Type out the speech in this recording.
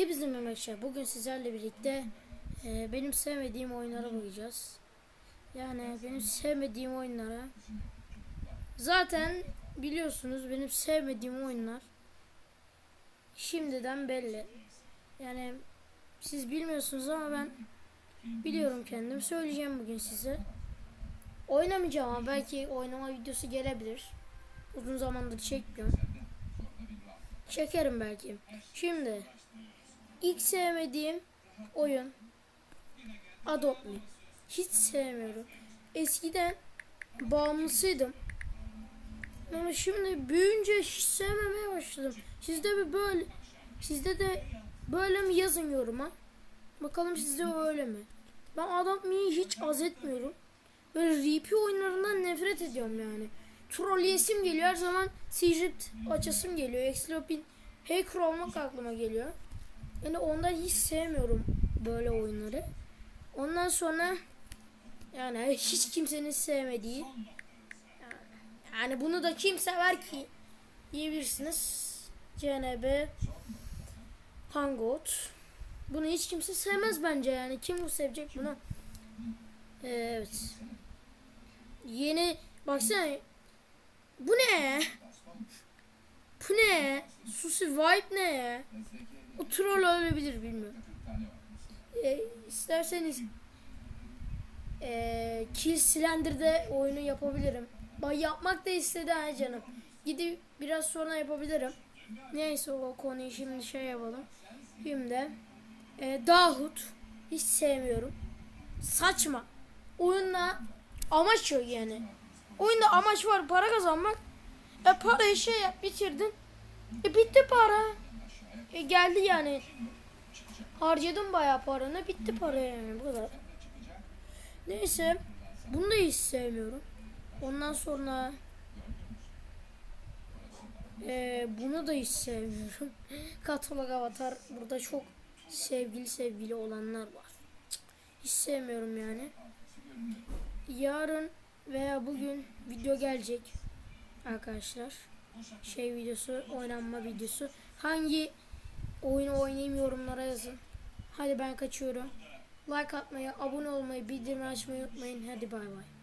Hepinize merhaba. Bugün sizlerle birlikte e, benim sevmediğim oyunlara bakacağız. Yani benim sevmediğim oyunlara. Zaten biliyorsunuz benim sevmediğim oyunlar şimdiden belli. Yani siz bilmiyorsunuz ama ben biliyorum kendim. Söyleyeceğim bugün size. Oynamayacağım ama belki oynama videosu gelebilir. Uzun zamandır çekmiyorum. Çekerim belki. Şimdi ilk sevmediğim oyun Adopt Me. Hiç sevmiyorum. Eskiden bağımlısıydım. Ama şimdi büyüyünce hiç sevmemeye başladım. Sizde bir böyle sizde de böyle mi yazın yoruma. Bakalım sizde öyle mi? Ben Adopt Me'yi hiç az etmiyorum. Böyle RP oyunlarından nefret ediyorum yani. Trolleyesim geliyor her zaman Secret açasım geliyor. Exlopin hacker olmak aklıma geliyor. Yani ondan hiç sevmiyorum böyle oyunları. Ondan sonra yani hiç kimsenin sevmediği yani bunu da kim sever ki diyebilirsiniz. CNB Hangout. Bunu hiç kimse sevmez bence yani. Kim bu sevecek bunu? Evet. Yeni baksana. Bu ne? Bu ne? Susi Vibe ne ya? O troll olabilir bilmiyorum. Ee, isterseniz ee, Kill Slender'de oyunu yapabilirim. Bak yapmak da istedi ha canım. Gidip biraz sonra yapabilirim. Neyse o konuyu şimdi şey yapalım. Şimdi ee, Dahut hiç sevmiyorum. Saçma. Oyunda amaç yok yani. Oyunda amaç var para kazanmak. E parayı şey bitirdin. E bitti para. E geldi yani. Harcadım bayağı paranı bitti para yani bu kadar. Neyse. Bunu da hiç sevmiyorum. Ondan sonra e, bunu da hiç sevmiyorum. Katalog avatar burada çok sevgili sevgili olanlar var. Cık, Hiç sevmiyorum yani. Yarın veya bugün video gelecek arkadaşlar. Şey videosu, oynanma videosu. Hangi oyunu oynayayım yorumlara yazın. Hadi ben kaçıyorum. Like atmayı, abone olmayı, bildirim açmayı unutmayın. Hadi bay bay.